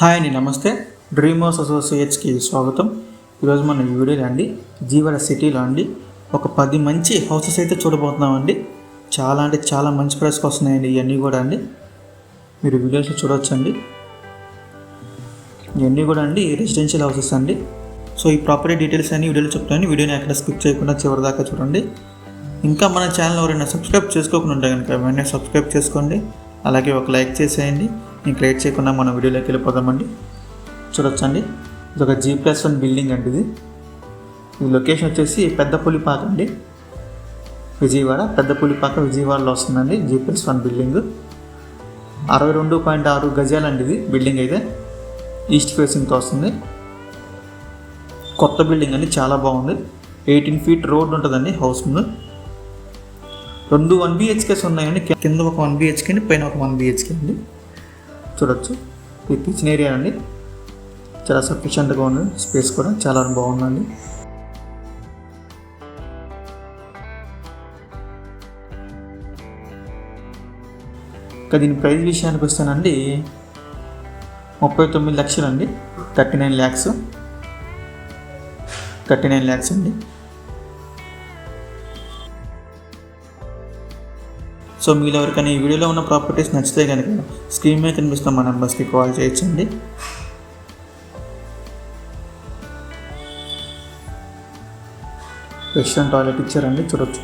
Hi అండి నమస్తే. Dreamers అసోసియేట్స్కి స్వాగతం. ఈరోజు మన ఈ వీడియోలో అండి జీవల సిటీలో అండి. ఒక పది మంచి హౌసెస్ అయితే చూడబోతున్నామండి. చాలా అంటే చాలా మంచి ప్రైస్కి వస్తున్నాయండి ఇవన్నీ కూడా అండి. మీరు వీడియోస్లో చూడవచ్చండి ఇవన్నీ కూడా అండి రెసిడెన్షియల్ హౌసెస్ అండి. సో ఈ ప్రాపర్టీ డీటెయిల్స్ అన్ని వీడియోలో చెప్తాను వీడియోని ఎక్కడ స్కిప్ చేయకుండా చివరి దాకా చూడండి. ఇంకా మన ఛానల్ ఎవరైనా సబ్స్క్రైబ్ చేసుకోకుండా ఉంటే కనుక వెంటనే సబ్స్క్రైబ్ చేసుకోండి. అలాగే ఒక లైక్ చేసేయండి. ఇంక లేట్ చేయకుండా మనం వీడియోలోకి వెళ్ళిపోదామండి. చూడొచ్చండి. ఇది ఒక జీ ప్లస్ వన్ బిల్డింగ్ అండి ఇది. ఇది లొకేషన్ వచ్చేసి పెద్ద పులిపాక అండి. విజయవాడ పెద్ద పులిపాక విజయవాడలో వస్తుందండి. జీ ప్లస్ వన్ బిల్డింగ్ అరవై రెండు పాయింట్ ఆరు గజాలండి ఇది బిల్డింగ్ అయితే. ఈస్ట్ ఫేసింగ్తో వస్తుంది. కొత్త బిల్డింగ్ అండి చాలా బాగుంది. ఎయిటీన్ ఫీట్ రోడ్ ఉంటుందండి హౌస్ ముందు. రెండు వన్ బిహెచ్కేస్ ఉన్నాయండి. కింద ఒక వన్ బిహెచ్కే అండి పైన ఒక వన్ బిహెచ్కే అండి. చూడొచ్చు. ఇది కిచెన్ ఏరియా అండి. చాలా సఫిషియెంట్గా ఉంది. స్పేస్ కూడా చాలా బాగుందండి. ఇంకా దీని ప్రైస్ విషయానికి వస్తానండి. ముప్పై తొమ్మిది లక్షలండి. Thirty nine lakhs. Thirty nine lakhs అండి. సో మీరు ఎవరికైనా ఈ వీడియోలో ఉన్న ప్రాపర్టీస్ నచ్చితే కనుక స్క్రీన్ మీద కనిపిస్తున్న మా నెంబర్స్కి కాల్ చేయొచ్చండి వెస్ట్రన్ టాయిలెట్ ఇచ్చారండి చూడొచ్చు.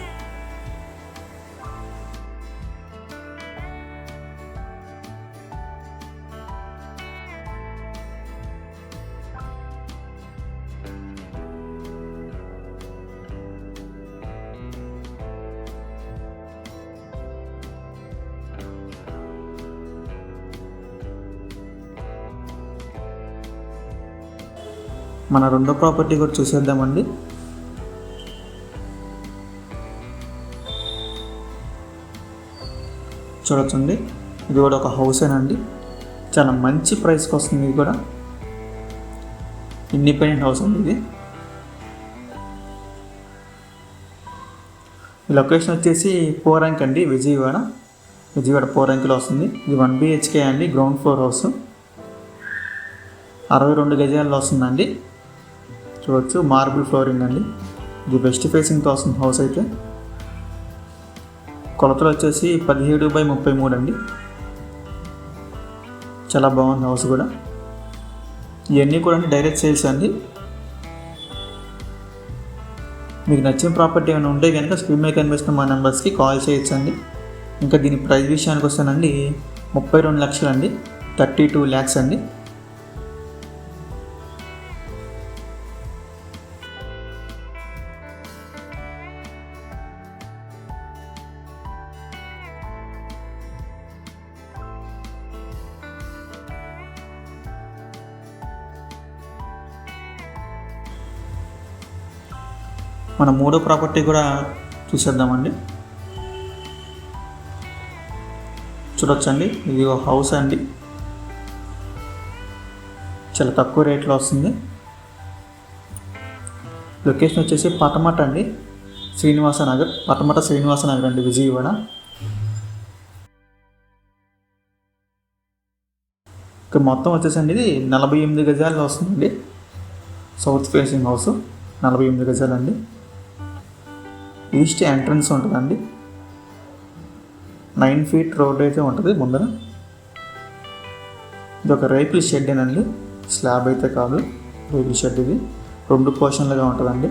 మన రెండో ప్రాపర్టీ కూడా చూసేద్దామండి. చూడొచ్చండి. ఇది కూడా ఒక హౌసేనండి. చాలా మంచి ప్రైస్కి వస్తుంది ఇది కూడా. ఇండిపెండెంట్ హౌస్ అండి ఇది. ఈ లొకేషన్ వచ్చేసి పోరంక్ అండి విజయవాడ. విజయవాడ పోరంకిలో వస్తుంది. ఇది వన్ బిహెచ్కే అండి గ్రౌండ్ ఫ్లోర్ హౌస్. అరవై రెండు గజాల్లో వస్తుందండి. చూడొచ్చు. మార్బుల్ ఫ్లోరింగ్ అండి. ఇది వెస్ట్ ఫేసింగ్తో వస్తుంది హౌస్ అయితే. కొలతలు వచ్చేసి పదిహేడు బై ముప్పై మూడు అండి. చాలా బాగుంది హౌస్ కూడా. ఇవన్నీ కూడా అండి డైరెక్ట్ సేల్స్ అండి. మీకు నచ్చిన ప్రాపర్టీ ఏమైనా ఉంటే కనుక స్క్రీన్ మీద కనిపిస్తున్న మా నెంబర్స్కి కాల్ చేయొచ్చండి. ఇంకా దీని ప్రైస్ విషయానికి వస్తానండి ముప్పై రెండు లక్షలండి. థర్టీ టూ ల్యాక్స్ అండి. మన మూడో ప్రాపర్టీ కూడా చూసేద్దామండి. చూడొచ్చండి. ఇది ఒక హౌస్ అండి. చాలా తక్కువ రేట్లో వస్తుంది. లొకేషన్ వచ్చేసి పటమట అండి. శ్రీనివాస నగర్ పటమట శ్రీనివాస నగర్ అండి విజయవాడ. ఇక మొత్తం వచ్చేసండి. ఇది నలభై ఎనిమిది గజాల్లో వస్తుందండి. సౌత్ ఫేసింగ్ హౌస్ నలభై ఎనిమిది గజాలండి. ఈస్ట్ ఎంట్రన్స్ ఉంటుందండి. నైన్ ఫీట్ రోడ్ అయితే ఉంటుంది ముందర. ఇది ఒక రైతుల షెడ్ అండి స్లాబ్ అయితే కాదు రైతుల షెడ్ ఇది. రెండు పోర్షన్లుగా ఉంటుందండి.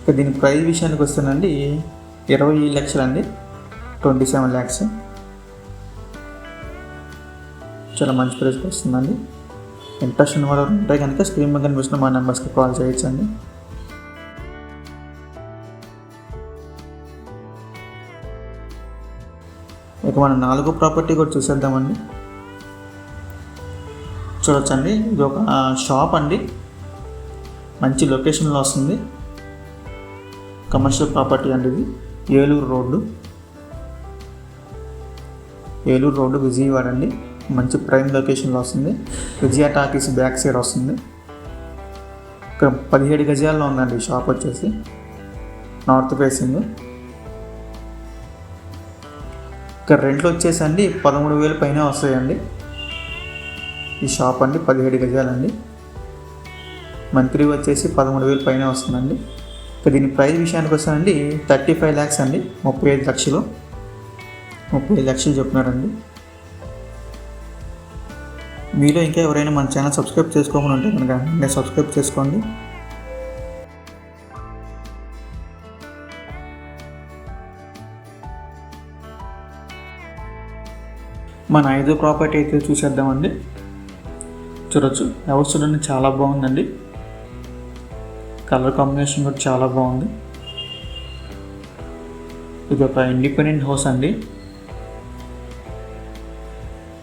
ఇక దీని ప్రైస్ విషయానికి వస్తేనండి ఇరవై లక్షలండి. Twenty seven lakhs. చాలా మంచి ప్రైస్కి వస్తుందండి. ఇంట్రెస్ట్ ఉన్న వాళ్ళు ఉంటే కనుక స్క్రీన్ మీద కనిపిస్తున్న మా నెంబర్స్కి కాల్ చేయొచ్చండి. ఇక మనం నాలుగో ప్రాపర్టీ కూడా చూసేద్దామండి. చూడొచ్చండి. ఇది ఒక షాప్ అండి. మంచి లొకేషన్లో వస్తుంది. కమర్షియల్ ప్రాపర్టీ అండి ఇది. ఏలూరు రోడ్డు. ఏలూరు రోడ్డు విజయవాడ అండి. మంచి ప్రైమ్ లొకేషన్లో వస్తుంది. విజయ టాకీస్ బ్యాక్ సైడ్ వస్తుంది. ఇక్కడ పదిహేడు గజాల్లో ఉందండి షాప్ వచ్చేసి. North facing. ఇక్కడ రెంట్లు వచ్చేసి అండి పదమూడు వేలు పైన వస్తాయండి. ఈ షాప్ అండి పదిహేడు గజాలండి. మంత్లీ వచ్చేసి పదమూడు వేలు పైన వస్తుందండి. ఇక దీని ప్రైస్ విషయానికి వస్తానండి థర్టీ ఫైవ్ ల్యాక్స్ అండి. ముప్పై ఐదు లక్షలు. ముప్పై ఐదు లక్షలు చెప్తున్నారండి మీలో ఇంకా ఎవరైనా మన ఛానల్ సబ్స్క్రైబ్ చేసుకోకుండా ఉంటే కనుక నేను సబ్స్క్రైబ్ చేసుకోండి. మన ఐదో ప్రాపర్టీ అయితే చూసేద్దామండి. చూడొచ్చు. ఎవరు చూడండి చాలా బాగుందండి. కలర్ కాంబినేషన్ కూడా చాలా బాగుంది. ఇది ఒక ఇండిపెండెంట్ హౌస్ అండి.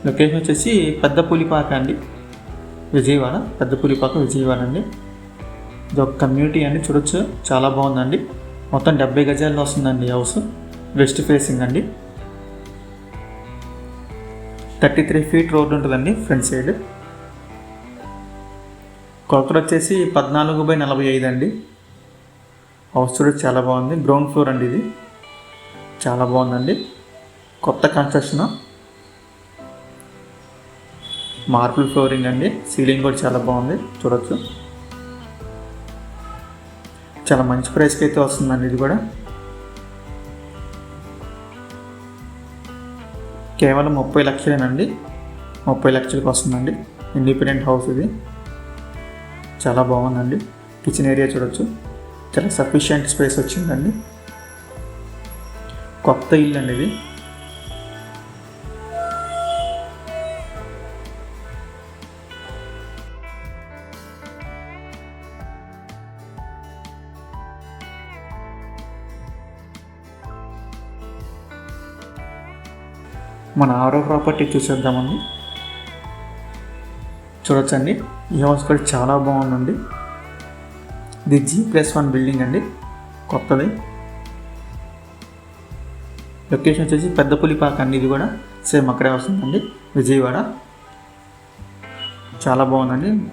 లొకేషన్ వచ్చేసి పెద్ద పులిపాక అండి. విజయవాడ పెద్ద పులిపాక విజయవాడ అండి. ఇది ఒక కమ్యూనిటీ అండి చూడొచ్చు. చాలా బాగుందండి. మొత్తం డెబ్బై గజాల్లో వస్తుందండి హౌస్ వెస్ట్ ఫేసింగ్ అండి. థర్టీ త్రీ ఫీట్ రోడ్ ఉంటుందండి ఫ్రంట్ సైడ్. కొలతలు వచ్చేసి పద్నాలుగు బై నలభై ఐదు అండి. హౌస్ చూడొచ్చు చాలా బాగుంది. గ్రౌండ్ ఫ్లోర్ అండి ఇది. చాలా బాగుందండి. కొత్త కన్స్ట్రక్షన్ మార్బుల్ ఫ్లోరింగ్ అండి. సీలింగ్ కూడా చాలా బాగుంది. చూడొచ్చు. చాలా మంచి ప్రైస్కి అయితే వస్తుందండి ఇది కూడా. కేవలం ముప్పై లక్షలేనండి. ముప్పై లక్షలకు వస్తుందండి. ఇండిపెండెంట్ హౌస్ ఇది. చాలా బాగుందండి. కిచెన్ ఏరియా చూడొచ్చు. చాలా సఫిషియంట్ స్పేస్ వచ్చిందండి. కొత్త ఇల్లు అండి ఇది. మన ఆరో ప్రాపర్టీ చూసేద్దామండి. చూడొచ్చండి. ఈ హౌస్ కూడా చాలా బాగుందండి. ఇది జీ ప్లస్ వన్ బిల్డింగ్ అండి. కొత్తది. లొకేషన్ వచ్చేసి పెద్ద పులిపాక అండి ఇది కూడా. సేమ్ అక్కడే వస్తుందండి. విజయవాడ. చాలా బాగుందండి.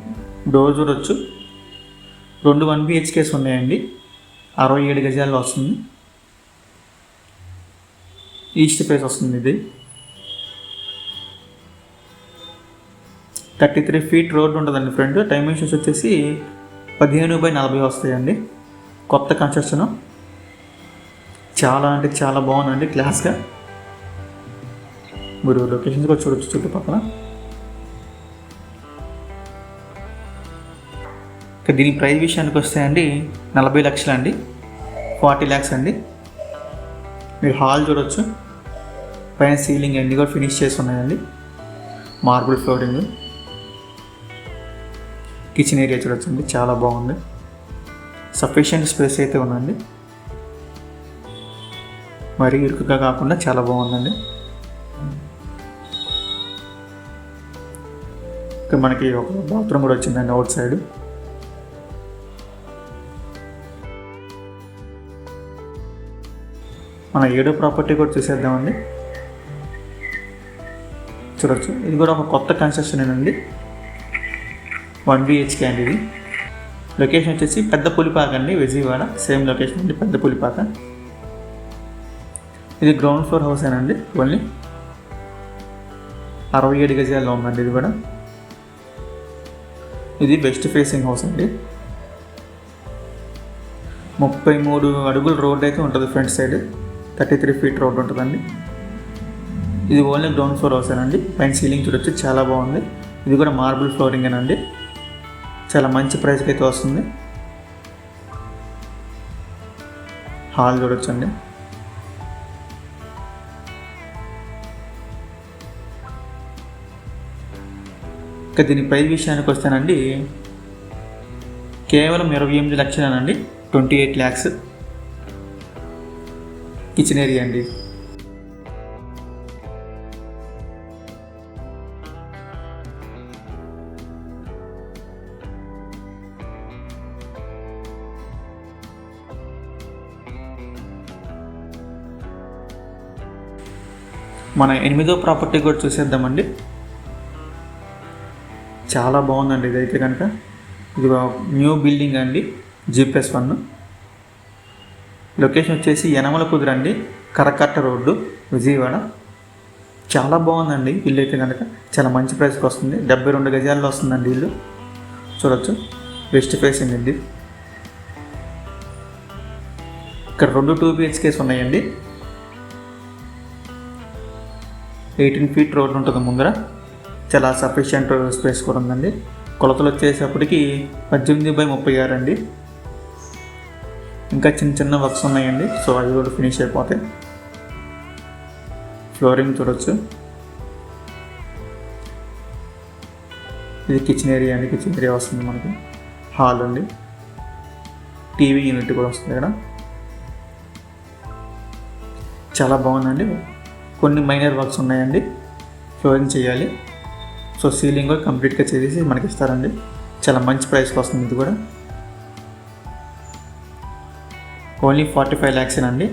డోర్ చూడొచ్చు. రెండు వన్ బిహెచ్కేస్ ఉన్నాయండి. అరవై ఏడు గజాల్లో వస్తుంది. ఈస్ట్ ఫేస్ వస్తుంది ఇది. థర్టీ త్రీ ఫీట్ రోడ్ ఉంటుందండి ఫ్రంట్ డైమెన్షన్స్ వచ్చేసి పదిహేను బై నలభై వస్తాయండి. కొత్త కన్స్ట్రక్షన్. చాలా అంటే చాలా బాగుందండి క్లాస్గా మీరు లొకేషన్స్ కూడా చూడొచ్చు చుట్టుపక్కల. ఇక దీని ప్రైస్ విషయానికి వస్తే అండి నలభై లక్షలు అండి. ఫార్టీ ల్యాక్స్ అండి. మీరు హాల్ చూడొచ్చు. పైన సీలింగ్ అన్నీ కూడా ఫినిష్ చేసి ఉన్నాయండి. మార్బుల్ ఫ్లోరింగ్ కిచెన్ ఏరియా చూడొచ్చండి. చాలా బాగుంది. సఫిషియంట్ స్పేస్ అయితే ఉందండి. మరీ ఇరుకుగా కాకుండా చాలా బాగుందండి. ఇంకా మనకి ఒక బాత్రూమ్ కూడా వచ్చిందండి అవుట్ సైడ్. మన ఏడో ప్రాపర్టీ కూడా చూసేద్దామండి. చూడొచ్చు. ఇది కూడా ఒక కొత్త కన్స్ట్రక్షన్ అండి వన్ బిహెచ్కే అండి ఇది. లొకేషన్ వచ్చేసి పెద్ద పులిపాక అండి విజయవాడ. సేమ్ లొకేషన్ అండి పెద్ద పులిపాక. ఇది గ్రౌండ్ ఫ్లోర్ హౌస్ అండి ఓన్లీ? అరవై ఏడు గజాల్లో ఉందండి ఇది కూడా. ఇది బెస్ట్ ఫేసింగ్ హౌస్ అండి. ముప్పై మూడు అడుగుల రోడ్ అయితే ఉంటుంది front side thirty three feet road ఉంటుందండి. ఇది ఓన్లీ గ్రౌండ్ ఫ్లోర్ హౌస్ అండి? పైన సీలింగ్ చూడొచ్చు చాలా బాగుంది. ఇది కూడా మార్బుల్ ఫ్లోరింగ్ అండి? చాలా మంచి ప్రైస్కి అయితే వస్తుంది. హాల్ చూడొచ్చండి. ఇక దీని ప్రైస్ విషయానికి వస్తానండి. కేవలం ఇరవై ఎనిమిది లక్షలేనండి. Twenty eight lakhs. Kitchen area అండి. మన ఎనిమిదో ప్రాపర్టీ కూడా చూసేద్దామండి. చాలా బాగుందండి ఇదైతే కనుక. ఇది న్యూ బిల్డింగ్ అండి జీపీఎస్ వన్. లొకేషన్ వచ్చేసి యనమల కుదిరండి కరకట్ట రోడ్డు విజయవాడ. చాలా బాగుందండి ఇల్లు అయితే కనుక. చాలా మంచి ప్రైస్కి వస్తుంది. డెబ్బై రెండు గజాల్లో వస్తుందండి ఇల్లు. చూడొచ్చు. వెస్ట్ ఫేసింగ్ అండి. ఇక్కడ రెండు టూ బిహెచ్కేస్ ఉన్నాయండి. ఎయిటీన్ ఫీట్ రోడ్ ఉంటుంది ముందర. చాలా సఫిషియంట్ స్పేస్ కూడా ఉందండి. కొలతలు వచ్చేసప్పటికి పద్దెనిమిది బై ముప్పై ఆరు అండి. ఇంకా చిన్న చిన్న వర్క్స్ ఉన్నాయండి. సో అవి కూడా ఫినిష్ అయిపోతాయి ఫ్లోరింగ్ చూడొచ్చు. ఇది కిచెన్ ఏరియా అండి. కిచెన్ ఏరియా వస్తుంది మనకి. హాల్ అండి. టీవీ యూనిట్ కూడా వస్తుంది ఇక్కడ. చాలా బాగుందండి. కొన్ని మైనర్ వర్క్స్ ఉన్నాయండి. ఫ్లోరింగ్ చేయాలి. సో సీలింగ్ కూడా కంప్లీట్గా చేసేసి మనకి ఇస్తారండి. చాలా మంచి ప్రైస్కి వస్తుంది ఇది కూడా. ఓన్లీ ఫార్టీ ఫైవ్ ల్యాక్స్ అండి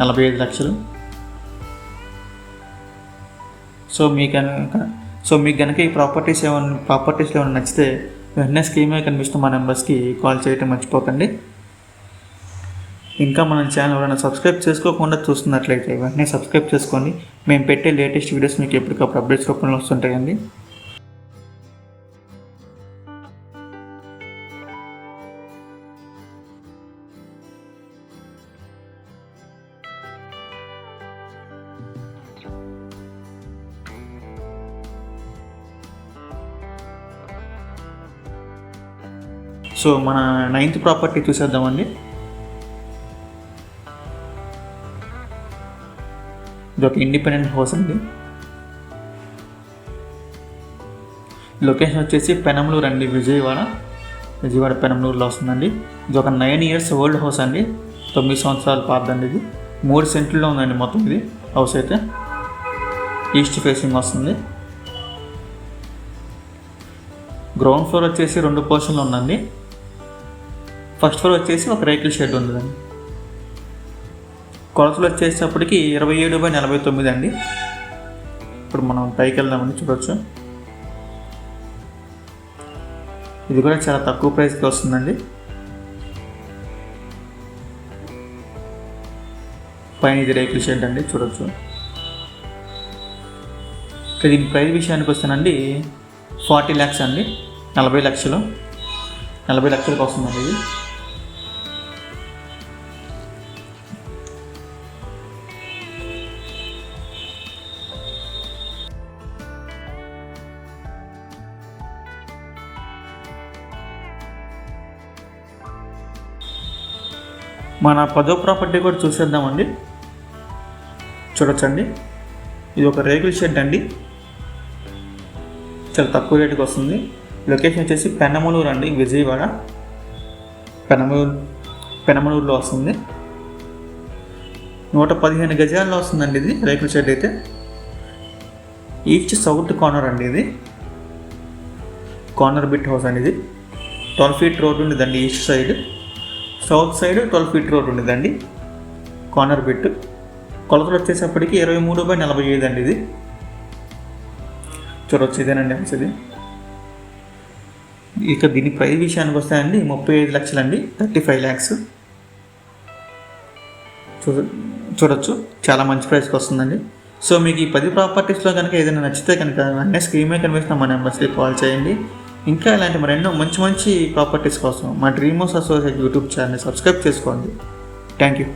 నలభై ఐదు లక్షలు. సో మీకు కనుక సో మీకు కనుక ఈ ప్రాపర్టీస్ ఏమైనా ప్రాపర్టీస్ ఏమైనా నచ్చితే వెంటనే స్కీమే మీద కనిపిస్తున్న మా నెంబర్స్కి కాల్ చేయటం మర్చిపోకండి. ఇంకా మన ఛానల్ ఎవరైనా సబ్స్క్రైబ్ చేసుకోకుండా చూస్తున్నట్లయితే వెంటనే సబ్స్క్రైబ్ చేసుకోండి. మేము పెట్టే లేటెస్ట్ వీడియోస్ మీకు ఎప్పటికప్పుడు అప్డేట్స్ రూపంలో వస్తుంటాయండి. సో మన నైన్త్ ప్రాపర్టీ చూసేద్దామండి. ఇది ఒక ఇండిపెండెంట్ హౌస్ అండి. లొకేషన్ వచ్చేసి పెనంలూరు అండి విజయవాడ. విజయవాడ పెనంలూరులో వస్తుందండి. ఇది ఒక నైన్ ఇయర్స్ ఓల్డ్ హౌస్ అండి. తొమ్మిది సంవత్సరాలు పాతదండి ఇది. మూడు సెంట్లలో ఉందండి మొత్తం ఇది హౌస్ అయితే. ఈస్ట్ ఫేసింగ్ వస్తుంది. గ్రౌండ్ ఫ్లోర్ వచ్చేసి రెండు పోర్షన్లు ఉందండి. ఫస్ట్ ఫ్లోర్ వచ్చేసి ఒక రేకుల షెడ్ ఉందండి. కొలతలు వచ్చేటప్పటికి ఇరవై ఏడు బై నలభై తొమ్మిది అండి. ఇప్పుడు మనం పైకి వెళ్దామని చూడవచ్చు ఇది కూడా చాలా తక్కువ ప్రైస్కి వస్తుందండి. పైన ఇది రేకుల షెడ్ అండి చూడొచ్చు. ఇక దీని ప్రైస్ విషయానికి వస్తానండి ఫార్టీ ల్యాక్స్ అండి నలభై లక్షలు. నలభై లక్షలకు వస్తుందండి ఇది. మన పదో ప్రాపర్టీ కూడా చూసేద్దామండి. చూడొచ్చండి. ఇది ఒక రేకుల షెడ్ అండి. చాలా తక్కువ రేటుకి వస్తుంది. లొకేషన్ వచ్చేసి పెనమలూరు అండి విజయవాడ. పెనమలూరు పెనమలూరులో వస్తుంది. నూట పదిహేను గజాల్లో వస్తుందండి ఇది రేకుల షెడ్ అయితే. ఈస్ట్ సౌత్ కార్నర్ అండి ఇది. కార్నర్ బిట్ హౌస్ అండి ఇది. ట్వెల్వ్ ఫీట్ రోడ్ ఉండేదండి east side. South side twelve feet road ఉండేదండి. Corner bit. కొలతలు వచ్చేసప్పటికి ఇరవై మూడు బై నలభై ఐదు అండి ఇది. చూడవచ్చు ఇదేనండి హౌస్ ఇది. ఇక దీని ప్రైస్ విషయానికి వస్తాయండి ముప్పై ఐదు లక్షలండి థర్టీ ఫైవ్ ల్యాక్స్. చూ చూడొచ్చు. చాలా మంచి ప్రైస్కి వస్తుందండి. సో మీకు ఈ పది ప్రాపర్టీస్లో కనుక ఏదైనా నచ్చితే కనుక వెంటనే స్క్రీన్ మీద కనిపిస్తున్న మా నెంబర్స్కి కాల్ చేయండి. ఇంకా ఇలాంటి మరెన్నో మంచి మంచి ప్రాపర్టీస్ కోసం మా dream house associate YouTube channel subscribe చేసుకోండి. Thank you